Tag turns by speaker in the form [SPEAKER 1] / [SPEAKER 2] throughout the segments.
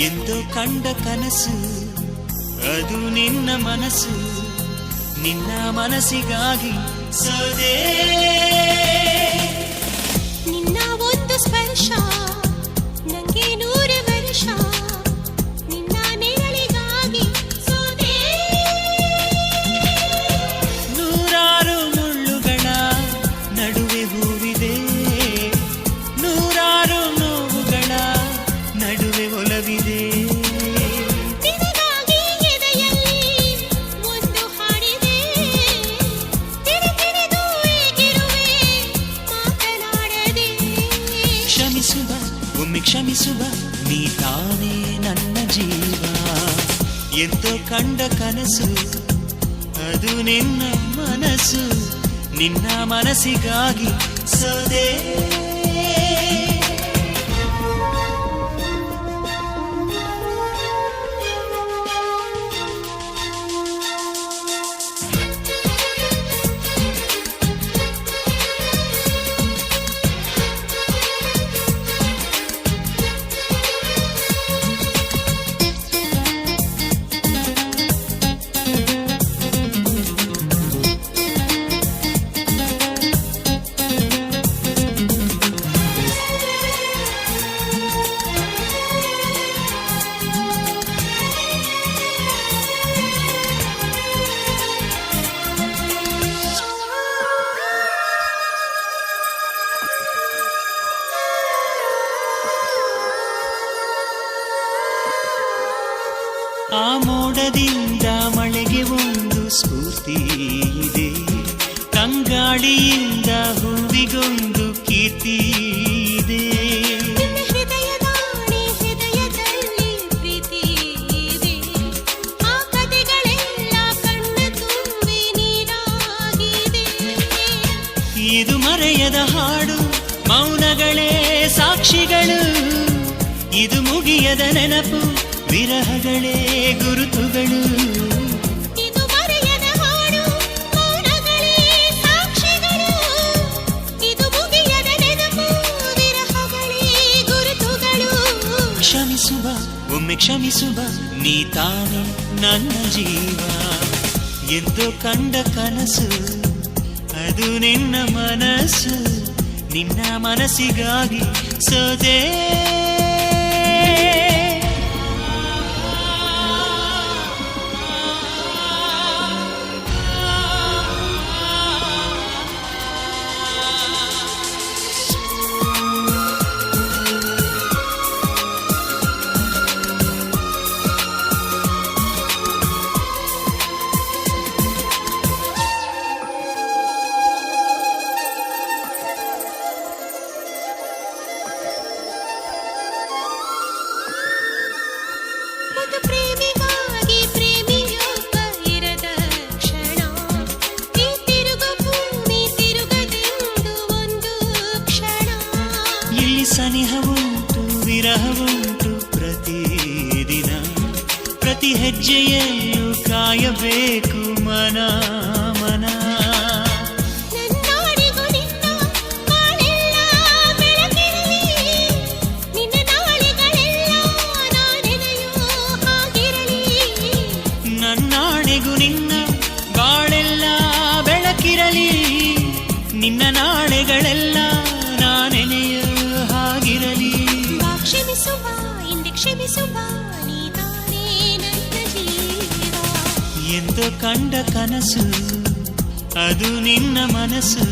[SPEAKER 1] ಎಂದು ಕಂಡ ಕನಸು ಅದು ನಿನ್ನ ಮನಸ್ಸು ನಿನ್ನ ಮನಸ್ಸಿಗಾಗಿ ಸೋದೆ ಒಮ್ಮೆ ಕ್ಷಮಿಸುವ, ನೀ ತಾನೇ ನನ್ನ ಜೀವ. ಎಂತೋ ಕಂಡ ಕನಸು, ಅದು ನಿನ್ನ ಮನಸ್ಸು ನಿನ್ನ ಮನಸ್ಸಿಗಾಗಿ ಸೋದೆ ಆ ಮೋಡದಿಂದ ಮಳೆಗೆ ಒಂದು ಸ್ಫೂರ್ತಿ ಇದೆ. ಕಂಗಾಳಿಯಿಂದ ಹೂವಿಗೊಂದು ಕೀರ್ತಿ ಇದೆ.
[SPEAKER 2] ಇದು
[SPEAKER 1] ಮರೆಯದ ಹಾಡು ಮೌನಗಳೇ ಸಾಕ್ಷಿಗಳು. ಇದು ಮುಗಿಯದ ನೆನಪು ವಿರಹಗಳೇ ಗುರುತುಗಳು. ಕ್ಷಮಿಸುವ ಒಮ್ಮೆ ಕ್ಷಮಿಸುವ ನೀ ತಾನೇ ನನ್ನ ಜೀವ. ಎಂದು ಕಂಡ ಕನಸು ಅದು ನಿನ್ನ ಮನಸ್ಸು. ನಿನ್ನ ಮನಸ್ಸಿಗಾಗಿ ಸೋದೆ ವಿರಹವುಂಟು ಪ್ರತಿದಿನ ಪ್ರತಿ ಹೆಜ್ಜೆಯಲ್ಲೂ ಕಾಯಬೇಕು ಮನ.
[SPEAKER 2] ಇಂದು ಕ್ಷಮಿಸುವ ನೀ ತಾನೇ ನನ್ನ ಜೀವ
[SPEAKER 1] ಎಂದು ಕಂಡ ಕನಸು ಅದು ನಿನ್ನ ಮನಸ್ಸು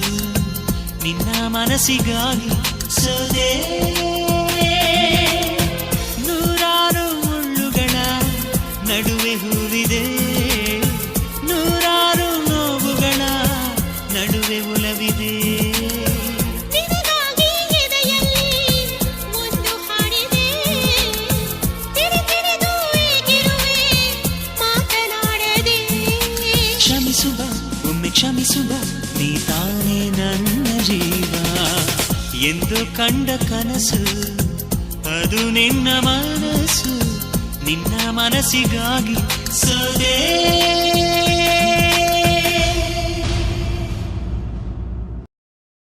[SPEAKER 1] ನಿನ್ನ ಮನಸ್ಸಿಗಾಗಿ ಸೋದೆ ಕ್ಷಮಿಸುವ ನೀ ತಾನೇ ನನ್ನ ಜೀವ. ಎಂದು ಕಂಡ ಕನಸು ಅದು ನಿನ್ನ ಮನಸ್ಸು ನಿನ್ನ ಮನಸ್ಸಿಗಾಗಿ ಸೋದೆ